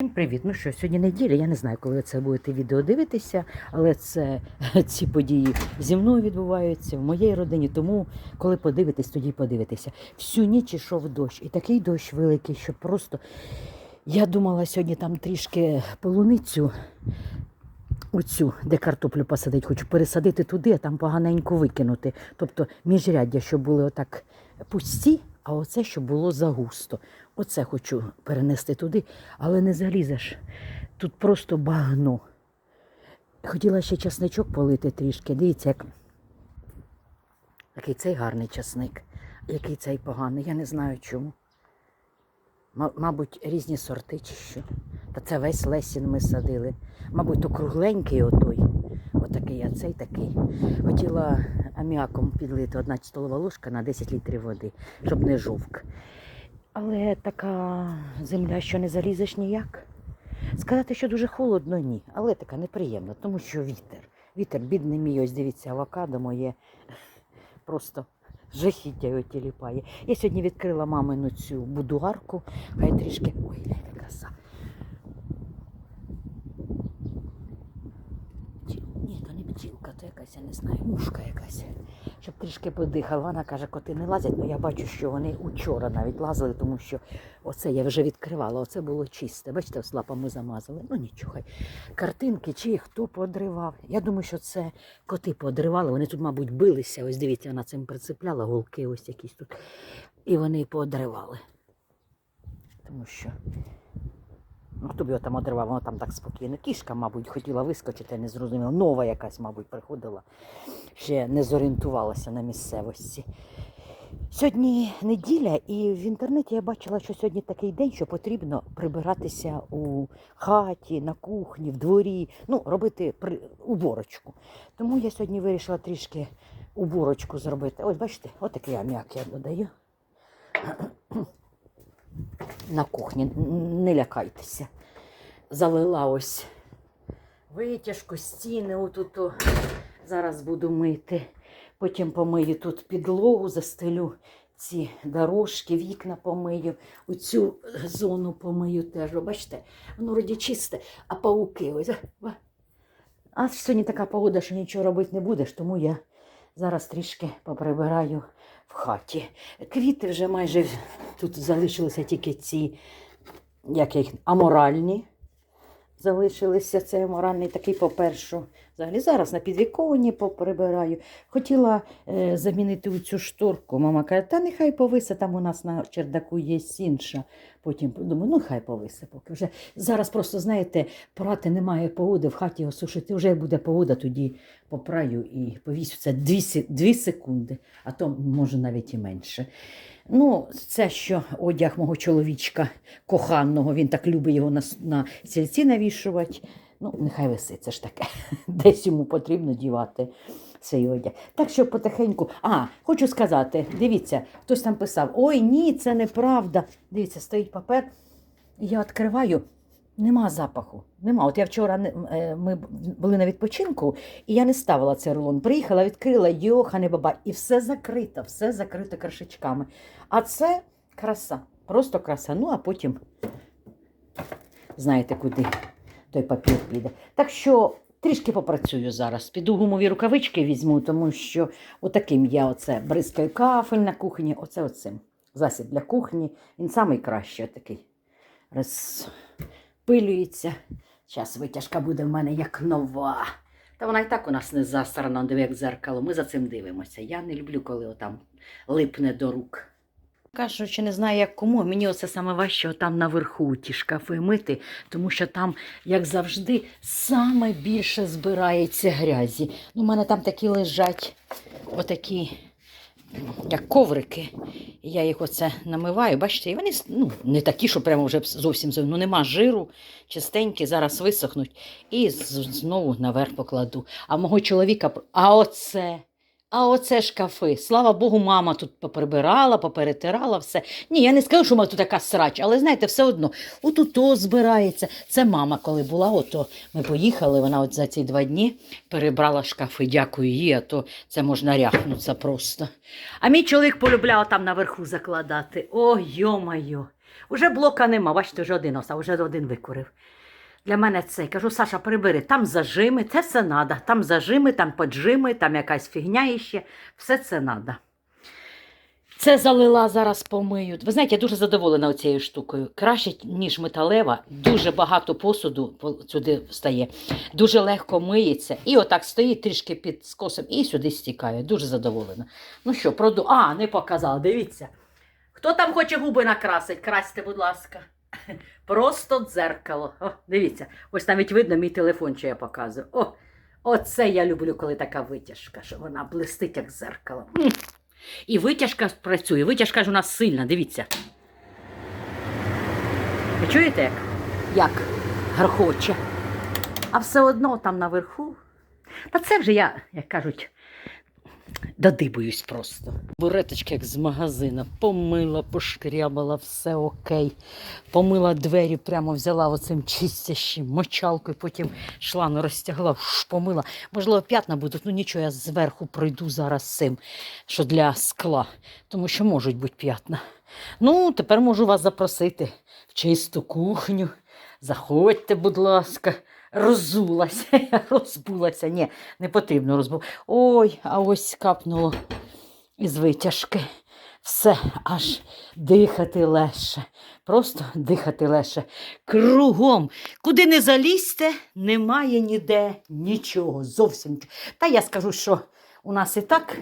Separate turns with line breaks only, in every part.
Всім привіт! Ну що, сьогодні неділя. Я не знаю, коли це будете відео дивитися, але це ці події зі мною відбуваються в моїй родині. Тому, коли подивитесь, тоді й подивитеся. Всю ніч ішов дощ, і такий дощ великий, що просто я думала сьогодні там трішки полуницю. Оцю, де картоплю посадити, хочу пересадити туди, а там поганенько викинути. Тобто міжряддя, щоб були отак пусті, а оце, щоб було загусто. Оце хочу перенести туди, але не залізеш. Тут просто багно. Хотіла ще часничок полити трішки. Дивіться, як... який цей гарний часник, який цей поганий. Я не знаю чому. Ма- Мабуть, різні сорти чи що. Та це весь лесін ми садили. Мабуть, то кругленький отой. Отакий, а цей такий. Хотіла аміаком підлити одна столова ложка на 10 літрів води, щоб не жовк. Але така земля, що не залізеш ніяк. Сказати, що дуже холодно, ні, але така неприємна, тому що вітер. Вітер, бідний мій, ось дивіться, авокадо моє просто жахіття його тіліпає. Я сьогодні відкрила мамину цю будуарку, хай трішки. Ой, яка краса. Ні, то не бджілка, то якась, я не знаю, мушка якась. Щоб трішки подихала. Вона каже, коти не лазять, але я бачу, що вони учора навіть лазили, тому що оце я вже відкривала, оце було чисте. Бачите, ось лапами замазали. Ну нічого. Картинки чи хто подривав. Я думаю, що це коти подривали. Вони тут, мабуть, билися. Ось дивіться, вона цим прицепляла, голки ось якісь тут. І вони подривали. Тому що. Ну, хто б його там одривав, воно там так спокійно. Кішка, мабуть, хотіла вискочити, не зрозуміло. Нова якась, мабуть, приходила. Ще не зорієнтувалася на місцевості. Сьогодні неділя, і в інтернеті я бачила, що сьогодні такий день, що потрібно прибиратися у хаті, на кухні, в дворі, ну, робити уборочку. Тому я сьогодні вирішила трішки уборочку зробити. Ось бачите, отакий аміак я додаю. На кухні, не лякайтеся. Залила ось витяжку, стіни отут. Зараз буду мити. Потім помию тут підлогу, застелю ці дорожки, вікна помию, оцю зону помию теж. Бачите, воно вроді чисте, а пауки ось. А сьогодні така погода, що нічого робити не будеш, тому я зараз трішки поприбираю в хаті. Квіти вже майже тут залишилися тільки ці, як їх, аморальні. Залишилися цей аморальний такий по-першу. Взагалі зараз на підвіконні поприбираю. Хотіла е, замінити цю шторку. Мама каже, та нехай повисе, там у нас на чердаку є інша. Потім думаю, ну хай повисе поки вже. Зараз просто, знаєте, прати немає погоди, в хаті осушити. Вже буде погода, тоді попраю і повісю. Це дві, се- дві секунди, а то може навіть і менше. Ну, це що одяг мого чоловічка коханого, він так любить його на, на сільці навішувати. Ну, нехай висить, це ж таке. Десь йому потрібно дівати цей одяг. Так що потихеньку. А, хочу сказати, дивіться, хтось там писав: ой, ні, це неправда. Дивіться, стоїть папер. Я відкриваю, нема запаху. Нема. От я вчора не- е, ми були на відпочинку, і я не ставила цей рулон. Приїхала, відкрила, йохане баба, і все закрито, все закрито кришечками. А це краса, просто краса. Ну, а потім знаєте, куди той папір піде. Так що трішки попрацюю зараз. Піду гумові рукавички візьму, тому що отаким я оце бризкаю кафель на кухні. Оце оцим. Засіб для кухні. Він найкращий такий. Розпилюється. Зараз витяжка буде в мене як нова. Та вона і так у нас не засрана, диви, як дзеркало. Ми за цим дивимося. Я не люблю, коли отам липне до рук. Кажу, що не знаю, як кому. Мені оце саме важче там наверху ті шкафи мити, тому що там, як завжди, саме більше збирається грязі. Ну, у мене там такі лежать, отакі, як коврики. Я їх оце намиваю. Бачите, і вони ну, не такі, що прямо вже зовсім, ну нема жиру, чистенькі, зараз висохнуть. І знову наверх покладу. А мого чоловіка, а оце. А оце шкафи. Слава Богу, мама тут поприбирала, поперетирала все. Ні, я не скажу, що мене тут така срач, але знаєте, все одно. Отут то збирається. Це мама, коли була, ото ми поїхали, вона от за ці два дні перебрала шкафи. Дякую їй, а то це можна ряхнутися просто. А мій чоловік полюбляв там наверху закладати. О, йо-майо. Уже блока нема, бачите, вже один остав, вже один викурив. Для мене це. Кажу, Саша, прибери, там зажими, це все надо. Там зажими, там поджими, там якась фігня іще. Все це надо. Це залила зараз помию. Ви знаєте, я дуже задоволена цією штукою. Краще, ніж металева, дуже багато посуду сюди встає, дуже легко миється. І отак стоїть трішки під скосом і сюди стікає. Дуже задоволена. Ну що, проду. А, не показала, дивіться. Хто там хоче губи накрасить? Красьте, будь ласка. Просто дзеркало. О, дивіться, ось навіть видно мій телефон, що я показую. О, оце я люблю, коли така витяжка, що вона блистить, як дзеркало. І витяжка працює. Витяжка ж у нас сильна, дивіться. Ви чуєте, як? Як грохоче? А все одно там наверху. Та це вже я, як кажуть, додибуюсь просто. Буреточка, як з магазина, помила, пошкрябала, все окей. Помила двері, прямо взяла оцим чистящим мочалкою, потім шланг розтягла, помила. Можливо, п'ятна будуть, ну нічого, я зверху пройду зараз цим, що для скла, тому що можуть бути п'ятна. Ну, тепер можу вас запросити в чисту кухню. Заходьте, будь ласка. Розулася, розбулася. Ні, не потрібно розбу. Ой, а ось капнуло із витяжки. Все, аж дихати легше. Просто дихати легше. Кругом. Куди не залізьте, немає ніде нічого. Зовсім. Та я скажу, що у нас і так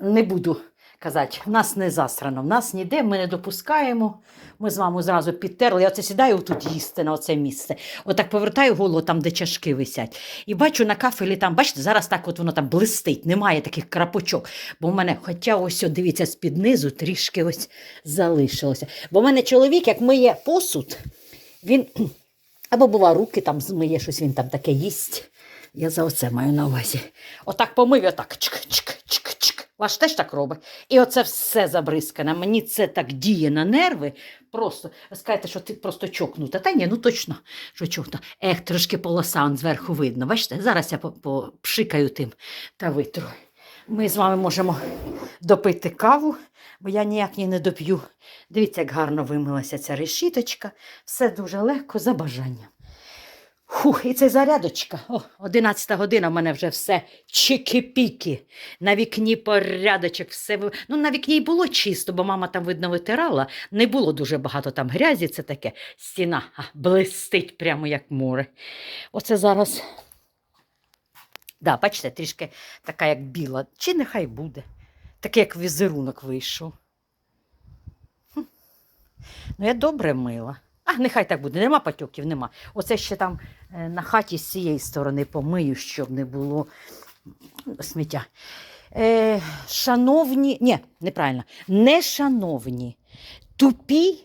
не буду казати, в нас не засрано, в нас ніде, ми не допускаємо. Ми з вами зразу підтерли. Я оце сідаю тут їсти на оце місце. Отак повертаю голову там, де чашки висять. І бачу на кафелі там, бачите, зараз так от воно там блистить, немає таких крапочок. Бо в мене, хоча ось, дивіться, з-під низу трішки ось залишилося. Бо в мене чоловік, як миє посуд, він або бува руки там змиє щось, він там таке їсть. Я за оце маю на увазі. Отак помив, отак чик-чик-чик-чик. Ваш теж так робить. І оце все забризкане. Мені це так діє на нерви. Просто ви скажете, що ти просто чокнута. Та ні, ну точно, що чокнута. Ех, трошки полоса он зверху видно. Бачите, зараз я по- попшикаю тим та витру. Ми з вами можемо допити каву, бо я ніяк її не доп'ю. Дивіться, як гарно вимилася ця решіточка. Все дуже легко за бажанням. Фух, і це зарядочка. О, 11 година в мене вже все чики-піки. На вікні порядочок, все. Ну, на вікні й було чисто, бо мама там, видно, витирала. Не було дуже багато там грязі, це таке. Стіна а, блистить прямо як море. Оце зараз. Да, бачите, трішки така, як біла. Чи нехай буде. Таке, як візерунок вийшов. Хм. Ну, я добре мила. А, нехай так буде, нема патьоків, нема. Оце ще там е, на хаті з цієї сторони помию, щоб не було сміття. Е, шановні, ні, неправильно, не шановні, тупі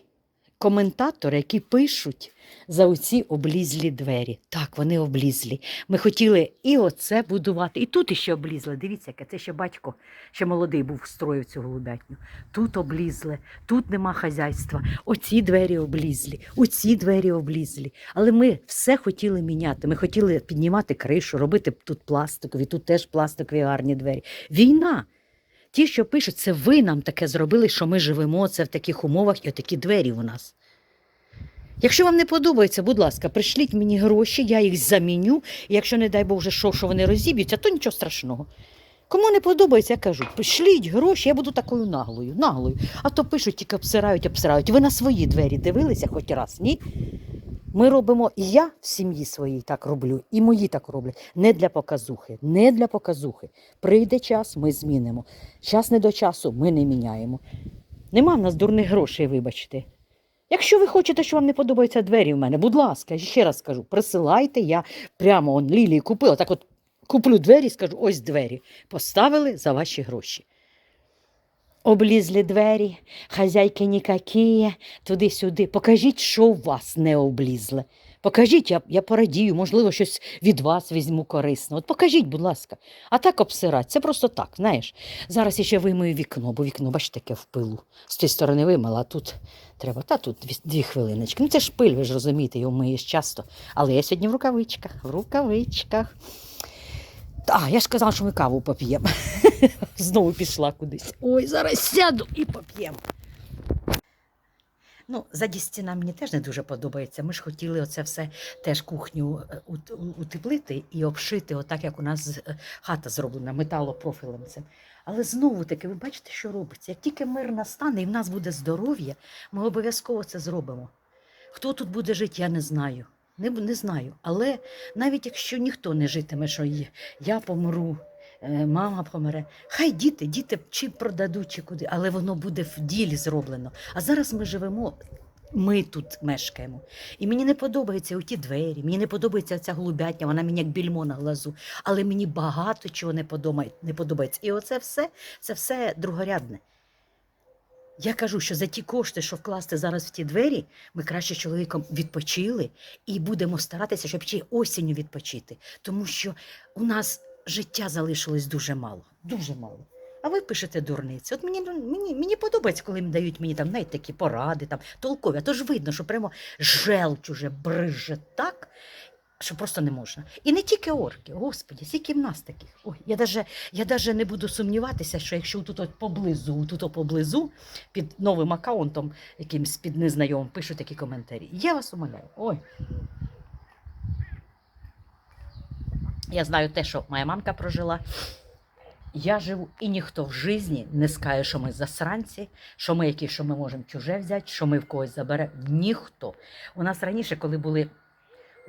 коментатори, які пишуть за оці облізлі двері. Так, вони облізлі. Ми хотіли і оце будувати, і тут іще облізли. Дивіться, яке це ще батько, ще молодий був, строїв цю голубятню. Тут облізли, тут нема хазяйства. Оці двері облізлі, оці двері облізлі. Але ми все хотіли міняти. Ми хотіли піднімати кришу, робити тут пластикові, тут теж пластикові гарні двері. Війна. Ті, що пишуть, це ви нам таке зробили, що ми живемо це в таких умовах і отакі двері у нас. Якщо вам не подобається, будь ласка, пришліть мені гроші, я їх заміню. І якщо, не дай Боже, що, що вони розіб'ються, то нічого страшного. Кому не подобається, я кажу, пришліть гроші, я буду такою наглою, наглою. А то пишуть, тільки обсирають, обсирають. Ви на свої двері дивилися хоч раз, ні? Ми робимо, і я в сім'ї своїй так роблю, і мої так роблять. Не для показухи, не для показухи. Прийде час, ми змінимо. Час не до часу, ми не міняємо. Нема в нас дурних грошей, вибачте. Якщо ви хочете, що вам не подобаються двері в мене, будь ласка, ще раз скажу, присилайте, я прямо он Лілії купила. Так от куплю двері, скажу, ось двері. Поставили за ваші гроші. Облізли двері, хазяйки ніякі, туди-сюди. Покажіть, що у вас не облізле. Покажіть, я, я порадію, можливо, щось від вас візьму корисно. От покажіть, будь ласка. А так обсирать, це просто так, знаєш. Зараз я ще вимию вікно, бо вікно, бачите, таке в пилу. З тієї сторони вимила, а тут треба. Та тут дві, дві хвилиночки. Ну це ж пиль, ви ж розумієте, його миєш часто. Але я сьогодні в рукавичках, в рукавичках. А, я ж казала, що ми каву поп'ємо. Знову пішла кудись. Ой, зараз сяду і поп'ємо. Ну, заді стіна мені теж не дуже подобається. Ми ж хотіли оце все теж кухню е, утеплити і обшити, отак як у нас е, хата зроблена металопрофілем цим. Але знову таки, ви бачите, що робиться. Як тільки мир настане і в нас буде здоров'я, ми обов'язково це зробимо. Хто тут буде жити, я не знаю. Не, не знаю. Але навіть якщо ніхто не житиме, що є, я помру, е, мама помре, хай діти, діти чи продадуть, чи куди, але воно буде в ділі зроблено. А зараз ми живемо. Ми тут мешкаємо. І мені не подобаються оті двері, мені не подобається ця голубятня, вона мені як більмо на глазу. Але мені багато чого не подобається. І оце все, це все другорядне. Я кажу, що за ті кошти, що вкласти зараз в ті двері, ми краще чоловіком відпочили і будемо старатися, щоб ще осінню відпочити. Тому що у нас життя залишилось дуже мало. Дуже мало. А ви пишете дурниці. От мені, ну, мені, мені подобається, коли їм дають мені там, знаєте, такі поради, там, толкові. А то ж видно, що прямо желч уже бриже так, що просто не можна. І не тільки орки, господі, скільки в нас таких. Ой, я даже, я даже не буду сумніватися, що якщо тут поблизу, тут поблизу, під новим аккаунтом, якимсь під незнайомим, пишуть такі коментарі. Я вас умоляю. Ой. Я знаю те, що моя мамка прожила. Я живу, і ніхто в житті не скаже, що ми засранці, що ми які, що ми можемо чуже взяти, що ми в когось заберемо. Ніхто. У нас раніше, коли були.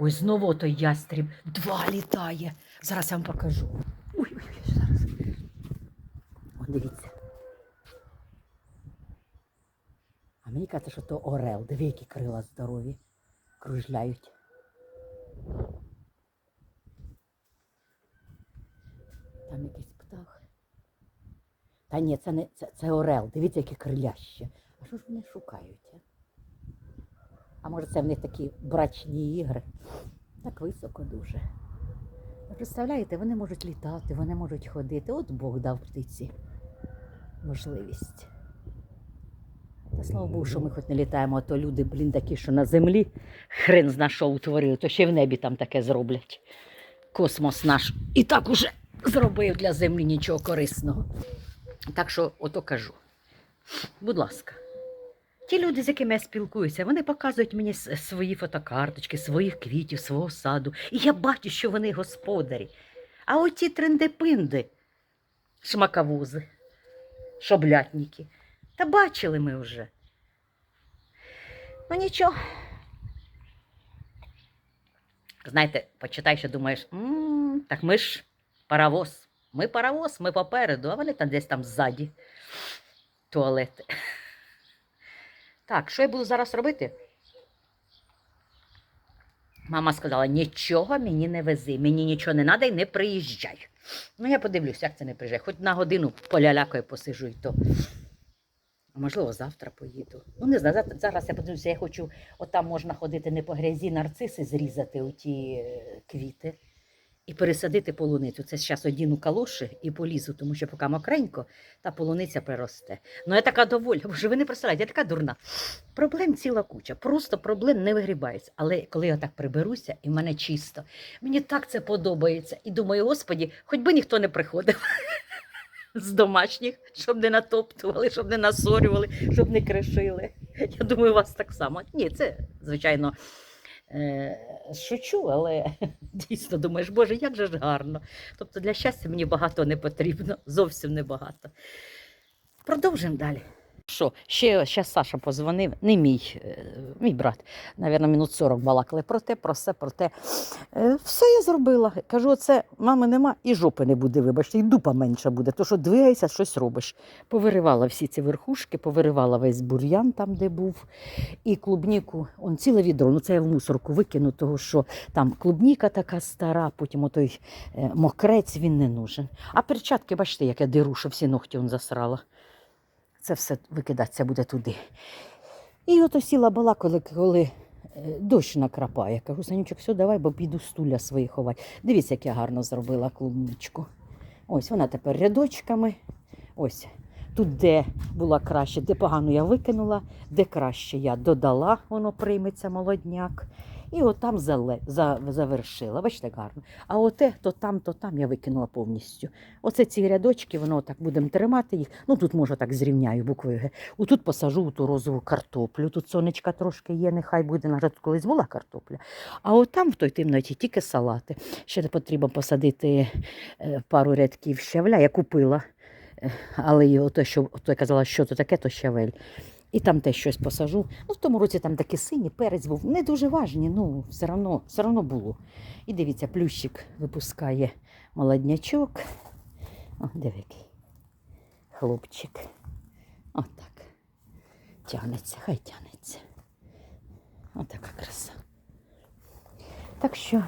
Ось знову той ястріб два літає. Зараз я вам покажу. Ой, ой, ой, зараз. О, дивіться. А мені кажеться, що то орел. Диви, які крила здорові. Кружляють. Там якийсь птах. Та ні, це не це, це орел. Дивіться, які криляще. А що ж вони шукають? А може це в них такі брачні ігри? Так високо дуже. Представляєте, вони можуть літати, вони можуть ходити. От Бог дав птиці можливість. Та слава Богу, що ми хоч не літаємо, а то люди, блін, такі, що на землі хрен зна що утворили, то ще в небі там таке зроблять. Космос наш і так уже зробив для землі нічого корисного. Так що, ото кажу. Будь ласка. Ті люди, з якими я спілкуюся, вони показують мені свої фотокарточки, своїх квітів, свого саду. І я бачу, що вони господарі. А оті трендепинди, шмакавузи, шоблятники. Та бачили ми вже. Ну нічого. Знаєте, почитай, що думаєш, «М, так ми ж паровоз. Ми паровоз, ми попереду, а вони там десь там ззаді. Туалети. Так, що я буду зараз робити? Мама сказала, нічого мені не вези, мені нічого не треба і не приїжджай. Ну, я подивлюсь, як це не приїжджай. Хоч на годину полялякою посижу і то. А можливо, завтра поїду. Ну, не знаю, зараз я подивлюся, я хочу, отам можна ходити не по грязі, нарциси зрізати у ті е, квіти і пересадити полуницю. Це зараз одіну калоші і полізу, тому що поки мокренько, та полуниця приросте. Ну, я така довольна, бо ви не представляєте, я така дурна. Проблем ціла куча, просто проблем не вигрібається. Але коли я так приберуся, і в мене чисто, мені так це подобається. І думаю, господі, хоч би ніхто не приходив. З домашніх, щоб не натоптували, щоб не насорювали, щоб не кришили. Я думаю, у вас так само. Ні, це, звичайно, шучу, але дійсно думаєш, Боже, як же ж гарно. Тобто для щастя мені багато не потрібно, зовсім не багато. Продовжимо далі. Що, ще зараз Саша позвонив, не мій, е, мій брат, навірно, минут 40 балакали про те, про все, про те. Е, Все я зробила. Кажу, оце мами нема і жопи не буде, вибачте, і дупа менша буде, то що двигайся, щось робиш. Повиривала всі ці верхушки, повиривала весь бур'ян там, де був, і клубніку, он ціле відро. Ну це я в мусорку викину, того що там клубніка така стара, потім отой е, мокрець він не нужен. А перчатки, бачите, як я диру, що всі ногті он засрала. Це все викидатися буде туди. І ото сіла була, коли, коли е, дощ накрапає. Кажу, Санючок, все, давай, бо піду стуля свої ховати. Дивіться, як я гарно зробила клубничку. Ось вона тепер рядочками. Ось тут, де була краще, де погано я викинула, де краще я додала, воно прийметься молодняк. І от там зале, за, завершила. Бачите, гарно. А оте, то там, то там я викинула повністю. Оце ці рядочки, воно так будемо тримати їх. Ну тут може так зрівняю буквою Г. Отут посажу ту розову картоплю. Тут сонечка трошки є, нехай буде. На колись була картопля. А от там в той темноті тільки салати. Ще потрібно посадити е, пару рядків щавля. Я купила. Е, Але ото, що ото я казала, що то таке, то щавель. І там теж щось посажу. Ну, в тому році там такий синій перець був. Не дуже важні, ну все одно, все одно було. І дивіться, плющик випускає молоднячок. О, який хлопчик. Отак. Тягнеться, хай тягнеться. Отака краса. Так що,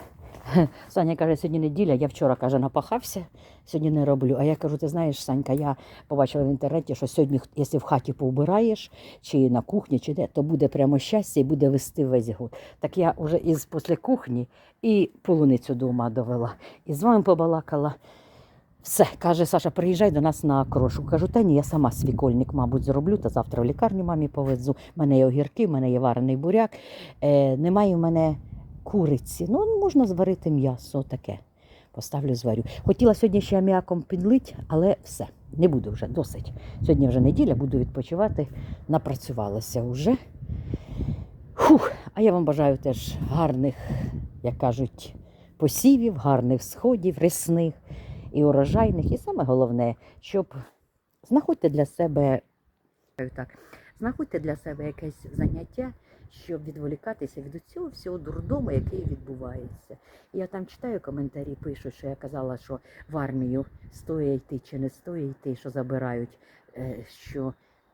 Саня каже, сьогодні неділя, я вчора каже, напахався, сьогодні не роблю. А я кажу, ти знаєш, Санька, я побачила в інтернеті, що сьогодні, якщо в хаті поубираєш, чи на кухні, чи де, то буде прямо щастя і буде вести весь год. Так я вже із після кухні і полуницю дома довела. І з вами побалакала. Все, каже Саша, приїжджай до нас на крошу. Кажу, та ні, я сама свікольник, мабуть, зроблю, та завтра в лікарню мамі повезу. У мене є огірки, в мене є варений буряк. Е, немає в мене куриці. Ну, можна зварити м'ясо таке. Поставлю, зварю. Хотіла сьогодні ще аміаком підлить, але все, не буду вже, досить. Сьогодні вже неділя, буду відпочивати, напрацювалася вже. Фух, а я вам бажаю теж гарних, як кажуть, посівів, гарних сходів, рясних і урожайних. І саме головне, щоб знаходьте для себе так, знаходьте для себе якесь заняття, щоб відволікатися від цього всього дурдому, який відбувається. Я там читаю коментарі, пишуть, що я казала, що в армію стоїть йти чи не стоїть йти, що забирають. е, що...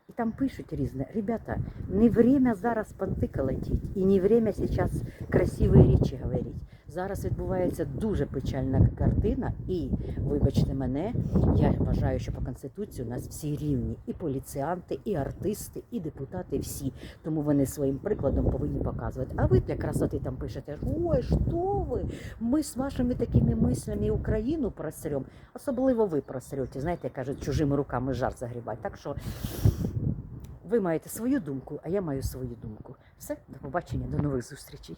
І там пишуть різне. Ребята, не время зараз пантика летіть, і не время зараз красиві речі говорити. Зараз відбувається дуже печальна картина, і вибачте мене, я вважаю, що по конституції у нас всі рівні, і поліціанти, і артисти, і депутати всі. Тому вони своїм прикладом повинні показувати. А ви для красоти там пишете: ой, що ви? Ми з вашими такими мислями Україну просрем. Особливо ви просрете. Знаєте, кажуть, чужими руками жар загрібать. Так що ви маєте свою думку, а я маю свою думку. Все, до побачення, до нових зустрічей.